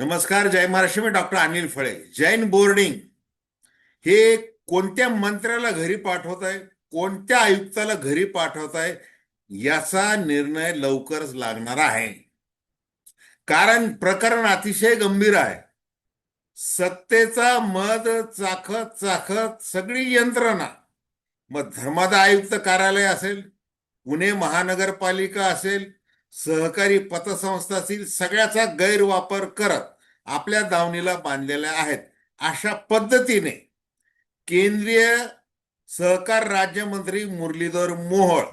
नमस्कार जय महाराष्ट्र. मी doctor Anil Phale. Jain boarding हे कोणत्या मंत्र्याला घरी पाठवत आहे कोणत्या आयुक्ताला घरी पाठवत आहे याचा निर्णय लवकरच लागणार आहे. कारण प्रकरण अतिशय गंभीर आहे. सत्तेचा मध चाखत चाखत सगळी यंत्रणा मग धर्मादा आयुक्त कार्यालय असेल पुणे महानगरपालिका असेल सहकारी पतसंस्थातील सगळ्याचा गैरवापर करत आपल्या दावणीला बांधलेल्या आहेत. अशा पद्धतीने केंद्रीय सहकार राज्यमंत्री मुरलीधर मोहोळ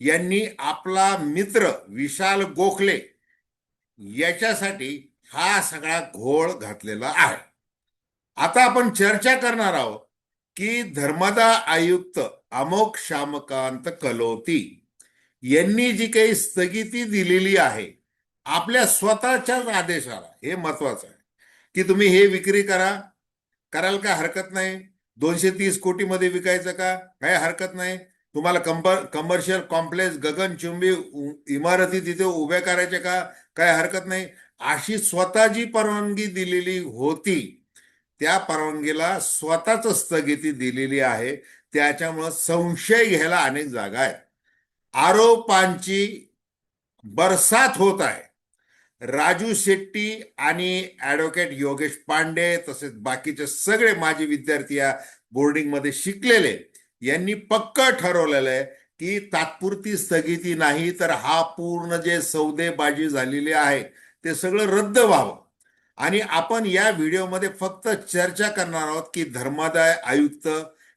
यांनी आपला मित्र विशाल गोखले याच्यासाठी हा सगळा घोळ घातलेला आहे. आता आपण चर्चा करणार आहोत की धर्मदा आयुक्त अमोक श्यामकांत कलोती यांनी जी काही स्थगिती दिलेली आहे आपल्या स्वतःच्याच आदेशाला हे महत्वाचं आहे. की तुम्ही हे विक्री करा. कराल का हरकत नाही. दोनशे तीस कोटीमध्ये विकायचं का? काही हरकत नाही. तुम्हाला कंपर कमर्शियल कॉम्प्लेक्स गगनचुंबी उ- इमारती तिथे उभ्या करायच्या का? काय हरकत नाही. अशी स्वतः जी परवानगी दिलेली होती. त्या परवानगीला स्वतःच स्थगिती दिलेली आहे. त्याच्यामुळं संशय घ्यायला अनेक जागा आहेत. आरोपांची बरसात होत आहे. राजू शेट्टी आणि ॲडव्होकेट योगेश पांडे तसेच बाकीचे सगळे माजी विद्यार्थी या बोर्डिंगमध्ये शिकलेले यांनी पक्क ठरवलेलं आहे की तात्पुरती स्थगिती नाही तर हा पूर्ण जे सौदेबाजी झालेली आहे ते सगळं रद्द व्हावं. आणि आपण या व्हिडिओमध्ये फक्त चर्चा करणार आहोत की धर्मादाय आयुक्त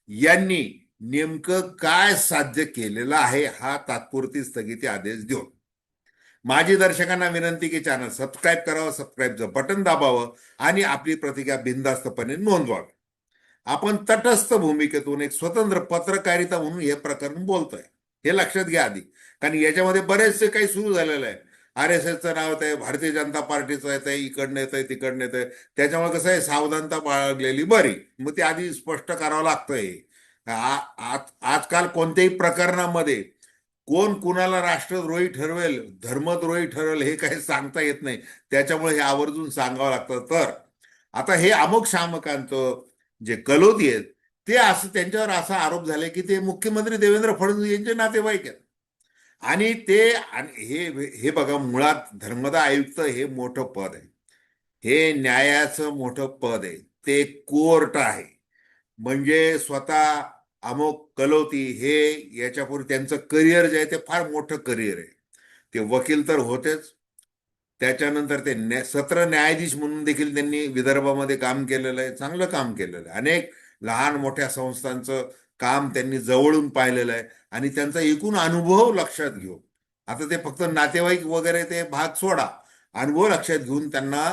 यांनी नेमकं काय साध्य केलेलं आहे हा तात्पुरती स्थगिती आदेश देऊन. माजी दर्शकांना विनंती की चॅनल सबस्क्राईब करावं सबस्क्राईबचं बटन दाबावं आणि आपली प्रतिक्रिया बिनधास्तपणे नोंदवावी. आपण तटस्थ भूमिकेतून एक स्वतंत्र पत्रकारिता म्हणून हे प्रकरण बोलतोय. हे लक्षात घ्या आधी. कारण याच्यामध्ये बरेचसे काही सुरू झालेलं आहे. आर एस एसचं नाव येत आहे भारतीय जनता पार्टीचं येत आहे इकडनं येत आहे तिकडनं येत आहे त्याच्यामुळे कसं आहे सावधानता बाळगलेली बरी. मग ते आधी स्पष्ट करावं लागतंय. आजकाल कोणत्याही प्रकरणामध्ये कोण कुणाला राष्ट्रद्रोही ठरवेल धर्मद्रोही ठरवेल हे काही सांगता येत नाही. त्याच्यामुळे हे आवर्जून सांगावं लागतं. तर आता हे अमुक शामकांत जे कलोदी आहेत ते असं त्यांच्यावर असा आरोप झाले की ते मुख्यमंत्री देवेंद्र फडणवीस यांचे नातेवाईक आहेत. आणि ते हे हे बघा मुळात धर्मदा आयुक्त हे मोठं पद आहे. हे न्यायाचं मोठं पद आहे. ते कोर्ट आहे. म्हणजे स्वतः अमोक कलवती हे याच्यापूर्वी त्यांचं करिअर जे आहे ते फार मोठं करिअर आहे. ते वकील तर होतेच. त्याच्यानंतर ते न्या सत्र न्यायाधीश म्हणून देखील त्यांनी विदर्भामध्ये काम केलेलं आहे चांगलं काम केलेलं आहे. अनेक लहान मोठ्या संस्थांचं काम त्यांनी जवळून पाहिलेलं आहे आणि त्यांचा एकूण अनुभव लक्षात घेऊ आता ते फक्त नातेवाईक वगैरे ते भाग सोडा अनुभव लक्षात घेऊन त्यांना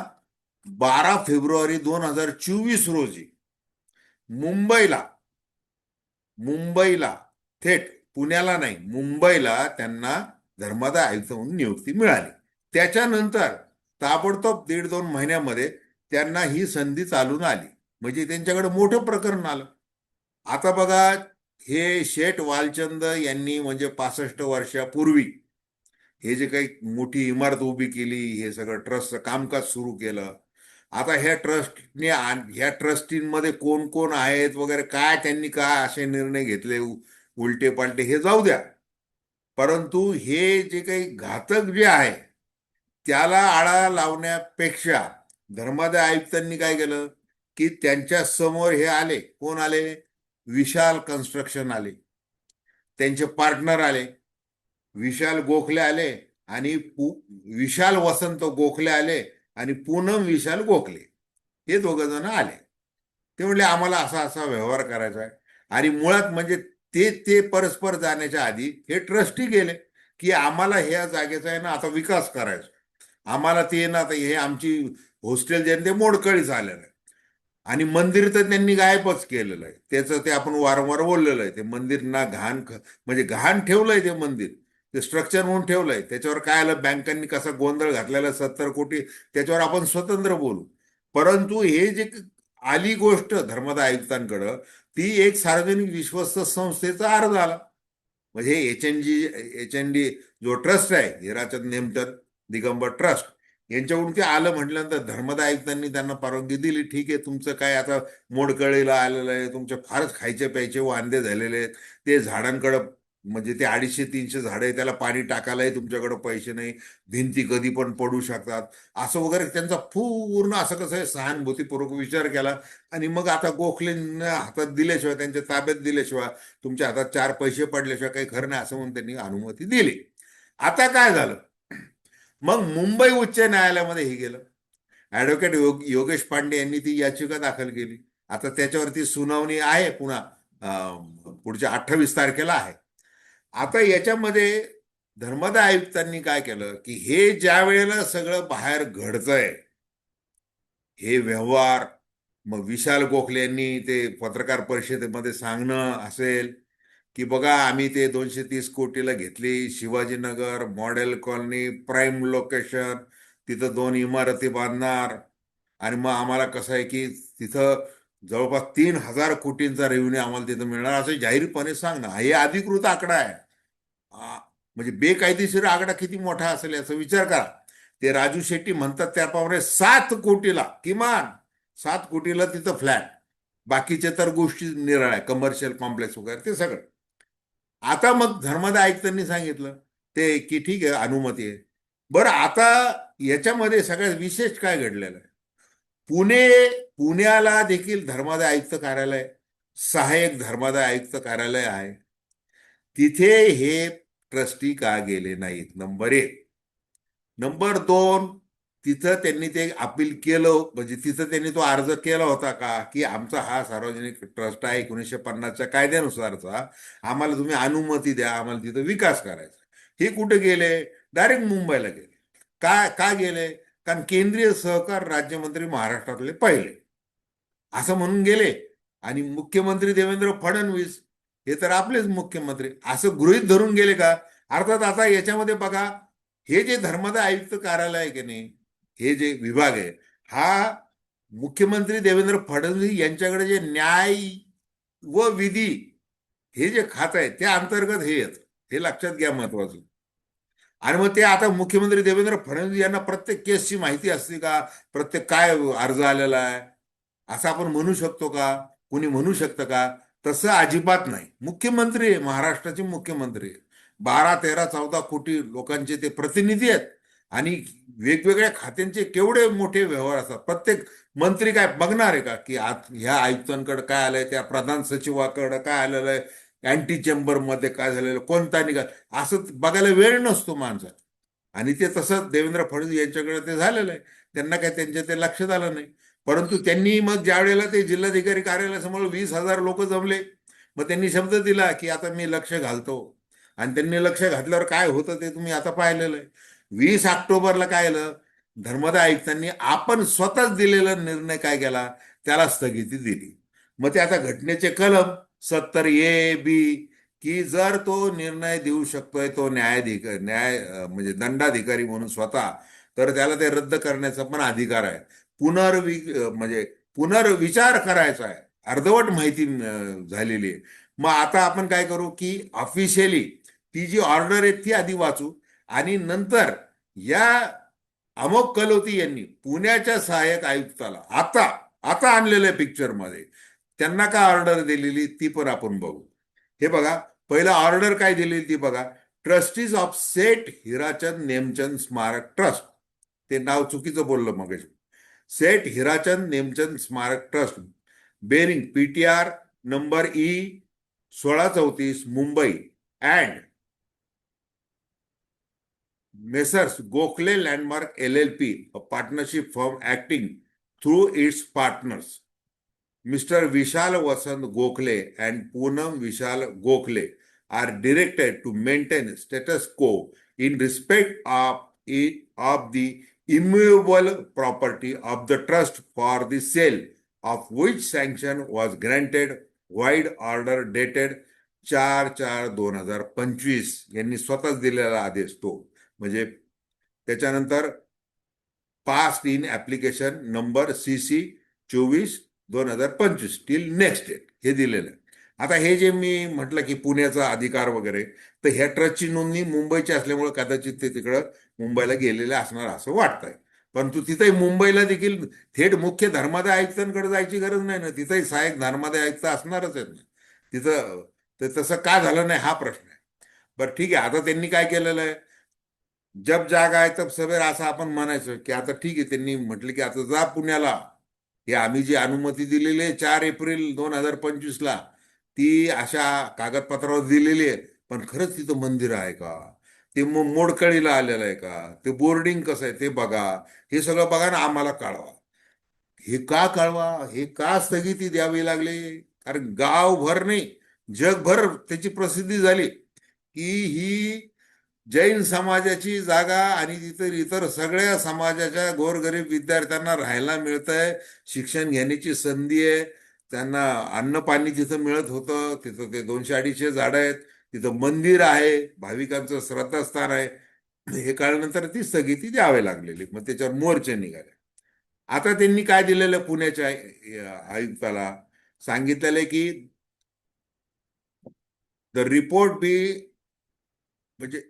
बारा फेब्रुवारी दोन हजार चोवीस रोजी मुंबईला मुंबईला थेट पुण्याला नाही मुंबईला त्यांना धर्मादा आयुक्त म्हणून नियुक्ती मिळाली. त्याच्यानंतर ताबडतोब दीड दोन महिन्यामध्ये त्यांना ही संधी चालून आली. म्हणजे त्यांच्याकडे मोठं प्रकरण आलं. आता बघा हे शेठ वालचंद यांनी म्हणजे पासष्ट वर्षापूर्वी हे जे काही मोठी इमारत उभी केली हे सगळं ट्रस्टचं कामकाज सुरू केलं आता ह्या ट्रस्टने ह्या ट्रस्टींमध्ये कोण कोण आहेत वगैरे काय त्यांनी काय असे निर्णय घेतले उलटे पालटे हे जाऊ द्या. परंतु हे जे काही घातक जे आहे त्याला आळा लावण्यापेक्षा धर्मादाय आयुक्तांनी काय केलं की त्यांच्यासमोर हे आले. कोण आले? विशाल कन्स्ट्रक्शन आले. त्यांचे पार्टनर आले. विशाल गोखले आले आणि पु- विशाल वसंत गोखले आले. आणि पूनम विशाल गोखले. हे दोघं जण आले. ते म्हणले आम्हाला असा असा व्यवहार करायचा आहे. आणि मुळात म्हणजे ते ते परस्पर जाण्याच्या आधी हे ट्रस्टी गेले की आम्हाला ह्या जागेचा आहे ना आता विकास करायचा आम्हाला ते ना आता हे आमची हॉस्टेल जे ते मोडकळीच आलेलं आहे. आणि मंदिर तर त्यांनी गायबच केलेलं आहे. त्याचं ते आपण वारंवार बोललेलं आहे. ते मंदिर ना घाण म्हणजे घाण ठेवलंय ते मंदिर. ते स्ट्रक्चर म्हणून ठेवलंय. त्याच्यावर काय आलं? बँकांनी कसा गोंधळ घातलेला सत्तर कोटी. त्याच्यावर आपण स्वतंत्र बोलू. परंतु हे जे आली गोष्ट धर्मदा आयुक्तांकडं ती एक सार्वजनिक विश्वस्त संस्थेचा अर्ज आला. म्हणजे H N G H N D जो ट्रस्ट आहे हिराचंद नेमचंद दिगंबर ट्रस्ट यांच्याकडून ते आलं म्हटल्यानंतर धर्मदा आयुक्तांनी त्यांना परवानगी दिली. ठीक आहे तुमचं काय आता मोडकळीला आलेलं आहे तुमचे फारच खायचे प्यायचे वांदे झालेले आहेत. ते झाडांकडं म्हणजे ते अडीचशे तीनशे झाडं आहे त्याला पाणी टाकायलाही तुमच्याकडे पैसे नाही भिंती कधी पण पडू शकतात. असं वगैरे त्यांचा पूर्ण असं कसं आहे सहानुभूतीपूर्वक विचार केला आणि मग आता गोखलेंना हातात दिल्याशिवाय त्यांच्या ताब्यात दिल्याशिवाय तुमच्या हातात चार पैसे पडल्याशिवाय काही खरं नाही असं म्हणून त्यांनी अनुमती दिली. आता काय झालं? मग मुंबई उच्च न्यायालयामध्ये हे गेलं. ऍडव्होकेट योग योगेश पांडे यांनी ती याचिका दाखल केली. आता त्याच्यावरती सुनावणी आहे पुन्हा पुढच्या अठ्ठावीस तारखेला आहे. आता याच्यामध्ये धर्मदा आयुक्तांनी काय केलं की हे ज्या वेळेला सगळं बाहेर घडतंय हे व्यवहार मग विशाल गोखले यांनी ते पत्रकार परिषदेमध्ये सांगणं असेल की बघा आम्ही ते दोनशे तीस कोटीला घेतली Shivajinagar model colony prime location तिथं दोन इमारती बांधणार आणि मग आम्हाला कसं आहे की तिथं जवळपास तीन हजार कोटींचा रेव्हेन्यू आम्हाला तिथं मिळणार असं जाहीरपणे सांगणं हे अधिकृत आकडा आहे. म्हणजे बेकायदेशीर आकडा किती मोठा असेल याचा विचार करा. ते राजू शेट्टी म्हणतात त्याप्रमाणे सात कोटीला किमान सात कोटीला तिथं फ्लॅट बाकीचे तर गोष्टी निराळ्या कमर्शियल कॉम्प्लेक्स वगैरे ते सगळं. आता मग धर्मदा आयुक्तांनी सांगितलं. ते की ठीक आहे अनुमती आहे. बरं आता याच्यामध्ये सगळ्यात विशेष काय घडलेलं आहे? पुणे पुण्याला देखील धर्मादाय आयुक्त कार्यालय सहाय्यक धर्मादाय आयुक्त कार्यालय आहे. तिथे हे ट्रस्टी का गेले नाहीत? नंबर एक. नंबर दोन तिथं त्यांनी ते अपील केलं. म्हणजे तिथं त्यांनी तो अर्ज केला होता का? की आमचा हा सार्वजनिक ट्रस्ट आहे एकोणीसशे पन्नासच्या कायद्यानुसारचा. आम्हाला तुम्ही अनुमती द्या. आम्हाला तिथं विकास करायचा हे कुठे गेले? डायरेक्ट मुंबईला गेले. का का गेले? कारण केंद्रीय सहकार राज्यमंत्री महाराष्ट्रातले पहिले. असं म्हणून गेले. आणि मुख्यमंत्री देवेंद्र फडणवीस हे तर आपलेच मुख्यमंत्री. असं गृहित धरून गेले का? अर्थात आता याच्यामध्ये बघा हे जे धर्मदा आयुक्त कार्यालय आहे की नाही हे जे विभाग आहे हा मुख्यमंत्री देवेंद्र फडणवीस यांच्याकडे जे न्याय व विधी हे जे खातं आहे त्या अंतर्गत हे येत हे लक्षात घ्या महत्वाचं आणि मग ते आता मुख्यमंत्री देवेंद्र फडणवीस यांना प्रत्येक केसची माहिती असते का? प्रत्येक काय अर्ज आलेला आहे? असं आपण म्हणू शकतो का? कोणी म्हणू शकतं का? तसं अजिबात नाही. मुख्यमंत्री आहे महाराष्ट्राचे मुख्यमंत्री आहे बारा तेरा चौदा कोटी लोकांचे ते प्रतिनिधी आहेत. आणि वेगवेगळ्या खात्यांचे केवढे मोठे व्यवहार असतात. प्रत्येक मंत्री काय बघणार आहे का? की आत ह्या आयुक्तांकडे काय आलंय? त्या प्रधान सचिवाकडे काय आलेलं आहे? अँटी चेंबरमध्ये काय झालेलं कोणता निघाल असं बघायला वेळ नसतो माणसात. आणि ते तसं देवेंद्र फडणवीस यांच्याकडे ते झालेलं आहे. त्यांना काय त्यांच्या ते लक्षात आलं नाही. परंतु त्यांनी मग ज्या वेळेला ते जिल्हाधिकारी कार्यालयासमोर वीस हजार लोक जमले मग त्यांनी शब्द दिला की आता मी लक्ष घालतो. आणि त्यांनी लक्ष घातल्यावर काय होतं ते तुम्ही आता पाहिलेलं आहे. वीस ऑक्टोबरला काय आलं? धर्मदा आयुक्तांनी आपण स्वतःच दिलेला निर्णय काय केला? त्याला स्थगिती दिली. मग ते आता घटनेचे कलम सत्तर ए बी की जर तो निर्णय देऊ शकतोय तो न्यायाधिकारी न्याय म्हणजे दंडाधिकारी म्हणून स्वतः तर त्याला ते रद्द करण्याचा पण अधिकार आहे. पुनर्वि म्हणजे पुनर्विचार करायचा आहे. अर्धवट माहिती झालेली आहे. मग आता आपण काय करू की ऑफिशियली ती जी ऑर्डर आहे ती आधी वाचू आणि नंतर या अमोक कलोती यांनी पुण्याच्या सहाय्यक आयुक्ताला आता आता आणलेल्या पिक्चरमध्ये त्यांना काय ऑर्डर दिलेली ती पण आपण बघू. हे बघा पहिलं ऑर्डर काय दिलेली ती बघा. Trustees of Seth Hirachand Nemchand Smarak trust ते नाव चुकीचं बोललं मग Seth Hirachand Nemchand Smarak trust bearing PTR number E सोळा चौतीस Mumbai and messrs Gokhale landmark L L P a partnership firm acting through its partners mister Vishal Vasant Gokhale and Poonam Vishal Gokhale are directed to maintain status quo in respect of it of the immovable property of the trust for the sale of which sanction was granted wide order dated चार चार दोन हजार पंचवीस यांनी स्वतःच दिलेला आदेश तो म्हणजे त्याच्यानंतर past in application number C C चोवीस दोन हजार पंचवीस टील नेक्स्ट डेट हे दिलेलं आहे. आता हे जे मी म्हटलं की पुण्याचा अधिकार वगैरे तर ह्या ट्रस्टची नोंदणी मुंबईची असल्यामुळे कदाचित ते तिकडं मुंबईला गेलेले असणार असं वाटतंय. परंतु तिथेही मुंबईला देखील थेट मुख्य धर्मादाय आयुक्तांकडे जायची गरज नाही ना. तिथेही सहाय्यक धर्मादाय आयुक्त असणारच आहेत ना. तिथं तर तसं का झालं नाही हा प्रश्न आहे. बरं ठीक आहे आता त्यांनी काय केलेलं आहे? जब जाग आहे तब सवेर असं आपण म्हणायचं की आता ठीक आहे त्यांनी म्हटलं की आता जा पुण्याला. हे आम्ही जी अनुमती दिलेली आहे चार एप्रिल दोन हजार पंचवीसला ती अशा कागदपत्रावर दिलेली आहे. पण खरंच तिथं मंदिर आहे का? ते मग मोडकळीला आलेलं आहे का? ते बोर्डिंग कसं आहे ते बघा. हे सगळं बघा ना आम्हाला कळवा. हे का कळवा? हे का स्थगिती द्यावी लागली? कारण गावभर नाही जगभर त्याची प्रसिद्धी झाली की ही जैन समाजाची जागा आणि इतर इतर सगळ्या समाजाच्या गोरगरीब विद्यार्थ्यांना राहायला मिळतंय शिक्षण घेण्याची संधी आहे. त्यांना अन्न पाणी तिथं मिळत होतं तिथं ते दोनशे अडीचशे झाडं आहेत तिथं मंदिर आहे भाविकांचं श्रद्धास्थान आहे. हे कळल्यानंतर ती स्थगिती द्यावी लागलेली मग त्याच्यावर मोर्चे निघाले. आता त्यांनी काय दिलेलं पुण्याच्या आयुक्ताला? सांगितलेलं की द रिपोर्ट बी म्हणजे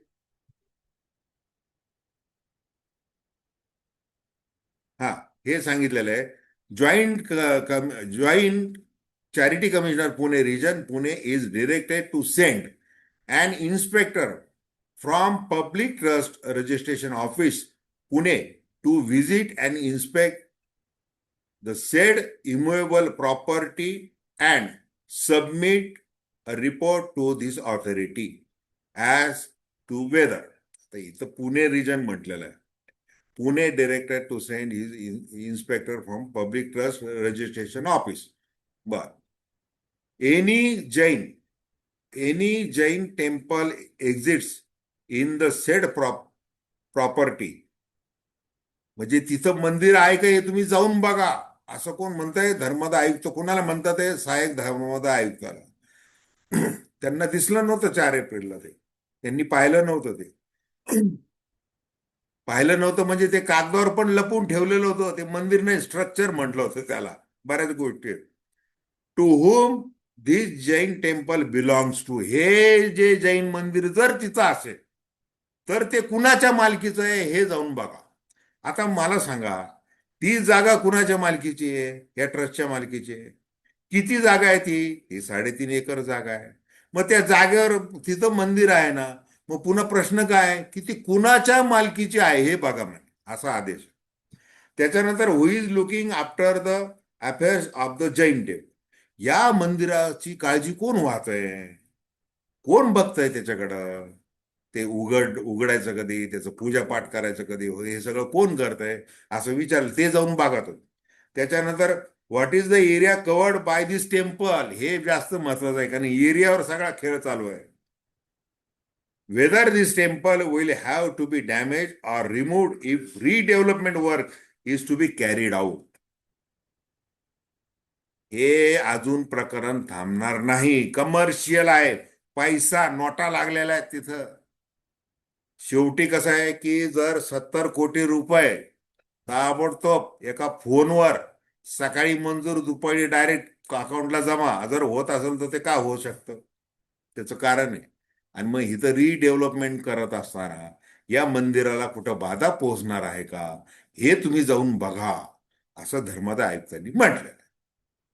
हा हे सांगितलेलं आहे. Joint joint charity commissioner Pune region Pune is directed to send an inspector from public trust registration office Pune to visit and inspect the said immovable property and submit a report to this authority as to whether तर इथं Pune region म्हटलेलं आहे. Pune director to send his inspector from public trust registration office bar any Jain any Jain temple exists in the said prop property म्हणजे तिथं मंदिर आहे का हे तुम्ही जाऊन बघा. असं कोण म्हणताय? धर्मदा आयुक्त कोणाला म्हणतात ते सहाय्यक धर्मदा आयुक्ताला. त्यांना दिसलं नव्हतं चार एप्रिलला ते. त्यांनी पाहिलं नव्हतं ते. पाहिलं नव्हतं म्हणजे ते कागदावर पण लपून ठेवलेलं होतं. ते मंदिर नाही स्ट्रक्चर म्हटलं होतं त्याला बऱ्याच गोष्टी. To whom this Jain temple belongs to हे जे जैन मंदिर जर तिचं असेल तर ते कुणाच्या मालकीचं आहे हे जाऊन बघा. आता मला सांगा ती जागा कुणाच्या मालकीची आहे? या ट्रस्टच्या मालकीची आहे. किती जागा आहे ती? ही साडेतीन एकर जागा आहे. मग त्या जागेवर तिथं मंदिर आहे ना मग पुन्हा प्रश्न काय? की ती कुणाच्या मालकीची आहे हे बघा म्हणे असा आदेश. त्याच्यानंतर who is looking after the affairs of the Jain temple या मंदिराची काळजी कोण वाहत आहे कोण बघतंय त्याच्याकडं? ते उघड उघडायचं कधी? त्याचं पूजापाठ करायचं कधी? हो, हे सगळं कोण करतंय? असं विचारलं ते जाऊन बघत होते त्याच्यानंतर what is the area covered by this temple हे जास्त महत्वाचं आहे कारण एरियावर सगळा खेळ चालू आहे. Whether this temple will have to be damaged or removed if redevelopment work is to be carried out. हे अजून प्रकरण थांबणार नाही. कमर्शियल आहे. पैसा नोटा लागलेला आहे तिथं. शेवटी कसं आहे की जर सत्तर कोटी रुपये ताबडतोब एका फोनवर सकाळी मंजूर दुपारी डायरेक्ट अकाउंटला जमा जर होत असेल तर ते का होऊ शकतं? त्याचं कारण आहे. आणि मग इथं रिडेव्हलपमेंट करत असताना या मंदिराला कुठं बाधा पोहोचणार आहे का? हे तुम्ही जाऊन बघा असं धर्मदा आयुक्तांनी म्हटलं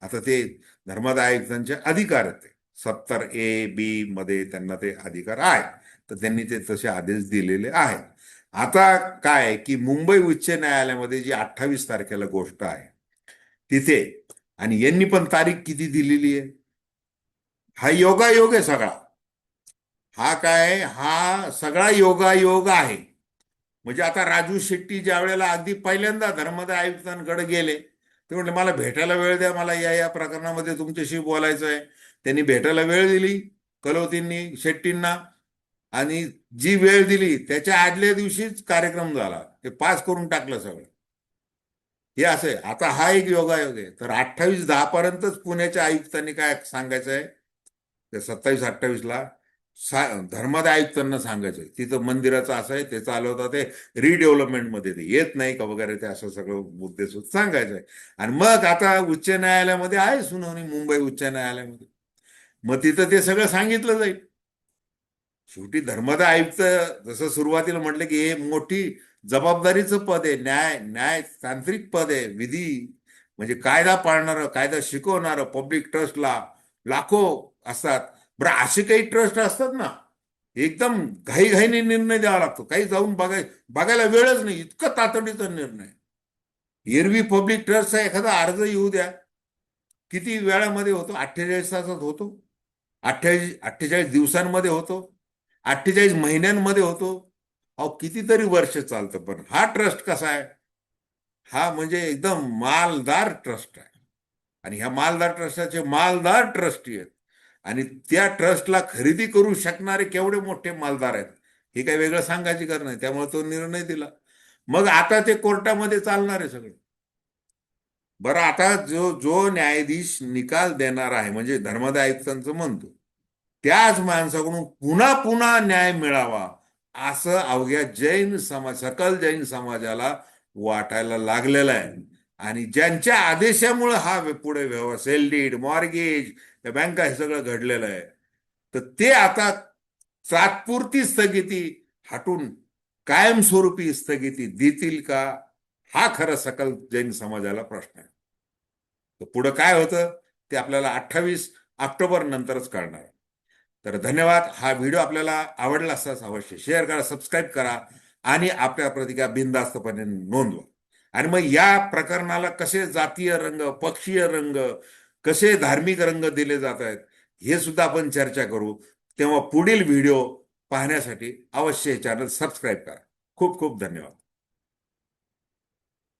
आता ते धर्मदा आयुक्तांचे अधिकार आहेत ते. सत्तर ए बी मध्ये त्यांना ते अधिकार आहेत तर त्यांनी ते तसे आदेश दिलेले आहेत. आता काय की मुंबई उच्च न्यायालयामध्ये जी अठ्ठावीस तारखेला गोष्ट आहे तिथे आणि यांनी पण तारीख किती दिलेली आहे? हा योगायोग आहे सगळा. हा काय हा सगळा योगायोग आहे. म्हणजे आता राजू शेट्टी ज्या वेळेला अगदी पहिल्यांदा धर्मदाय आयुक्तांकडे गेले ते म्हणले मला भेटायला वेळ द्या मला या या प्रकरणामध्ये तुमच्याशी बोलायचं आहे त्यांनी भेटायला वेळ दिली कलवतींनी शेट्टींना आणि जी वेळ दिली त्याच्या आदल्या दिवशीच कार्यक्रम झाला. ते पास करून टाकलं सगळं. हे असं आहे. आता हा एक योगायोग आहे. तर अठ्ठावीस दहा पर्यंतच पुण्याच्या आयुक्तांनी काय सांगायचं आहे ते सत्तावीस अठ्ठावीसला सा धर्मादाय सांगायचं. तिथं मंदिराचं असं आहे ते चालवतात ते रिडेव्हलपमेंटमध्ये ते येत नाही का वगैरे ते असं सगळं मुद्दे सांगायचं आहे. आणि मग आता उच्च न्यायालयामध्ये आहे सुनावणी मुंबई उच्च न्यायालयामध्ये. मग तिथं ते सगळं सांगितलं जाईल. शेवटी धर्मदा आयुक्त जसं सुरुवातीला म्हटलं की हे मोठी जबाबदारीचं पद आहे न्याय न्याय तांत्रिक पद आहे विधी म्हणजे कायदा पाळणारं कायदा शिकवणारं पब्लिक ट्रस्टला लाखो असतात. बरं असे काही ट्रस्ट असतात ना एकदम घाईघाईने निर्णय द्यावा लागतो. काही जाऊन बघाय बघायला वेळच नाही इतकं तातडीचा निर्णय. एरवी पब्लिक ट्रस्टचा एखादा अर्ज येऊ द्या. किती वेळामध्ये होतो? अठ्ठेचाळीस तासात होतो. अठ्ठेचाळीस अठ्ठेचाळीस दिवसांमध्ये होतो. अठ्ठेचाळीस महिन्यांमध्ये होतो. अहो कितीतरी वर्ष चालतं पण हा ट्रस्ट कसा आहे? हा म्हणजे एकदम मालदार ट्रस्ट आहे. आणि ह्या मालदार ट्रस्टाचे मालदार ट्रस्टी आहेत. आणि त्या ट्रस्टला खरेदी करू शकणारे केवढे मोठे मालदार आहेत. हे काही वेगळं सांगायची गरज नाही. त्यामुळे तो निर्णय दिला. मग आता ते कोर्टामध्ये चालणार आहे सगळं. बरं आता जो जो न्यायाधीश निकाल देणार आहे म्हणजे धर्मादाय आयुक्तांचं म्हणतो त्याच माणसाकडून पुन्हा पुन्हा न्याय मिळावा असं अवघ्या जैन समाज सकल जैन समाजाला वाटायला लागलेला आहे. आणि ज्यांच्या आदेशामुळे हा पुढे व्यवहार सेल डीड मॉर्गेज बँका हे सगळं घडलेलं आहे. तर ते आता तात्पुरती स्थगिती हटून कायमस्वरूपी स्थगिती देतील का? हा खरं सकल जैन समाजाला प्रश्न आहे. तर पुढं काय होतं? ते आपल्याला अठ्ठावीस ऑक्टोबर नंतरच कळणार तर धन्यवाद. हा व्हिडिओ आपल्याला आवडला असताच अवश्य शेअर करा सबस्क्राईब करा आणि आपल्या प्रतिका बिनधास्तपणे नोंदवा. आणि मग या प्रकरणाला कसे जातीय रंग पक्षीय रंग कसे धार्मिक रंग दिले जात आहेत हे सुद्धा आपण चर्चा करू. तेव्हा पुढील व्हिडिओ पाहण्यासाठी अवश्य हे चॅनल सबस्क्राईब करा. खूप खूप धन्यवाद.